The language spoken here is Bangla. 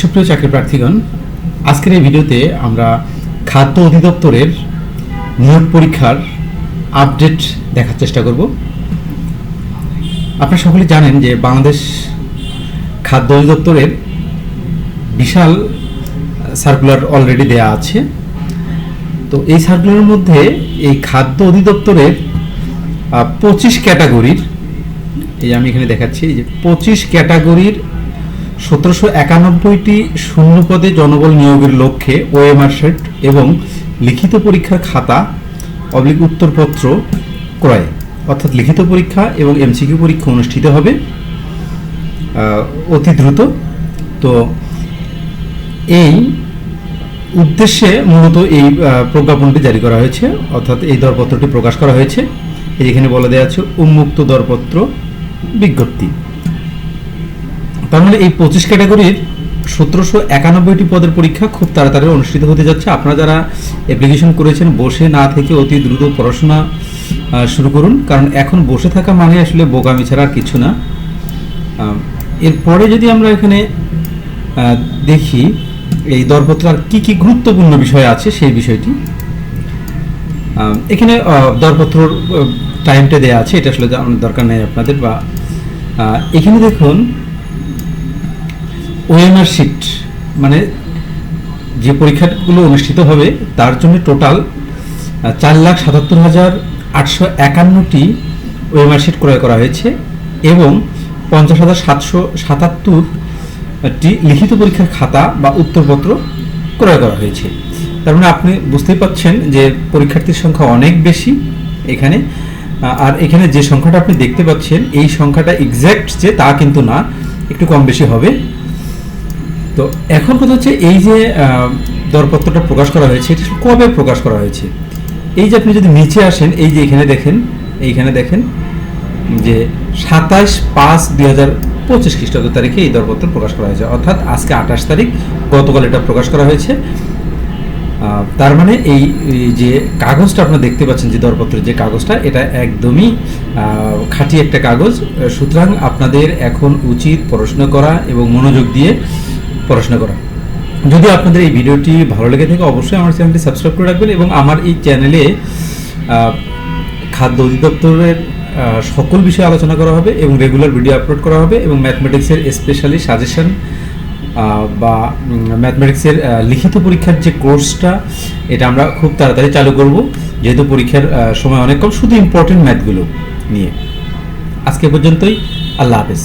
সুপ্রিয় চাকরি প্রার্থীগণ, আজকের এই ভিডিওতে আমরা খাদ্য অধিদপ্তরের নিয়োগ পরীক্ষার আপডেট দেখার চেষ্টা করব। আপনারা সকলে জানেন যে বাংলাদেশ খাদ্য অধিদপ্তরের বিশাল সার্কুলার অলরেডি দেয়া আছে। তো এই সার্কুলারের মধ্যে এই খাদ্য অধিদপ্তরের পঁচিশ ক্যাটাগরির, এই আমি এখানে দেখাচ্ছি যে পঁচিশ ক্যাটাগরির সতেরোশো একানব্বইটি শূন্য পদে জনবল নিয়োগের লক্ষ্যে ওএমআর সেট এবং লিখিত পরীক্ষার খাতা অবলিক উত্তরপত্র ক্রয়। অর্থাৎ লিখিত পরীক্ষা এবং এমসিকিউ পরীক্ষা অনুষ্ঠিত হবে অতি দ্রুত। তো এই উদ্দেশ্যে মূলত এই প্রজ্ঞাপনটি জারি করা হয়েছে, অর্থাৎ এই দরপত্রটি প্রকাশ করা হয়েছে। এখানে বলা দেওয়া আছে, উন্মুক্ত দরপত্র বিজ্ঞপ্তি। তার মানে এই পঁচিশ ক্যাটাগরির সতেরোশো একানব্বইটি পদের পরীক্ষা খুব তাড়াতাড়ি অনুষ্ঠিত হতে যাচ্ছে। আপনারা যারা অ্যাপ্লিকেশন করেছেন, বসে না থেকে অতি দ্রুত পড়াশোনা শুরু করুন। কারণ এখন বসে থাকা মানে আসলে বোকামি ছাড়া আর কিছু না। এরপরে যদি আমরা এখানে দেখি, এই দরপত্র আর কী কী গুরুত্বপূর্ণ বিষয় আছে সেই বিষয়টি। এখানে দরপত্রর টাইমটা দেওয়া আছে, এটা আসলে দরকার নেই আপনাদের বা এখানে দেখুন ওএমআর শিট মানে যে পরীক্ষাগুলো অনুষ্ঠিত হবে, তার জন্য টোটাল চার লাখ সাতাত্তর হাজার আটশো একান্নটি ওএমআর শিট ক্রয় করা হয়েছে এবং পঞ্চাশ হাজার সাতশো সাতাত্তরটি লিখিত পরীক্ষার খাতা বা উত্তরপত্র ক্রয় করা হয়েছে। তার মানে আপনি বুঝতেই পাচ্ছেন যে পরীক্ষার্থীর সংখ্যা অনেক বেশি এখানে আর এখানে যে সংখ্যাটা আপনি দেখতে পাচ্ছেন, এই সংখ্যাটা এক্স্যাক্ট যে তা কিন্তু না, একটু কম বেশি হবে। তো এখন কথা হচ্ছে এই যে দরপত্রটা প্রকাশ করা হয়েছে, এটা কবে প্রকাশ করা হয়েছে? এই যে আপনি যদি নিচে আসেন, এই যে এখানে দেখেন, এইখানে দেখেন যে সাতাশ পাঁচ দুই হাজার পঁচিশ খ্রিস্টাব্দ তারিখে এই দরপত্র প্রকাশ করা হয়েছে। অর্থাৎ আজকে আঠাশ তারিখ, গতকাল এটা প্রকাশ করা হয়েছে। তার মানে এই যে কাগজটা আপনারা দেখতে পাচ্ছেন, যে দরপত্রের যে কাগজটা, এটা একদমই খাঁটি একটা কাগজ। সুতরাং আপনাদের এখন উচিত পড়াশোনা করা এবং মনোযোগ দিয়ে পড়াশোনা করা। যদি আপনাদের এই ভিডিওটি ভালো লেগে থাকে, অবশ্যই আমার চ্যানেলটি সাবস্ক্রাইব করে রাখবেন এবং আমার এই চ্যানেলে খাদ্য অধিদপ্তরের সকল বিষয়ে আলোচনা করা হবে এবং রেগুলার ভিডিও আপলোড করা হবে এবং ম্যাথমেটিক্সের স্পেশালি সাজেশন বা ম্যাথমেটিক্সের লিখিত পরীক্ষার যে কোর্সটা এটা আমরা খুব তাড়াতাড়ি চালু করব। যেহেতু পরীক্ষার সময় অনেক কম, শুধু ইম্পর্টেন্ট ম্যাথগুলো নিয়ে। আজকে পর্যন্তই, আল্লাহ হাফেজ।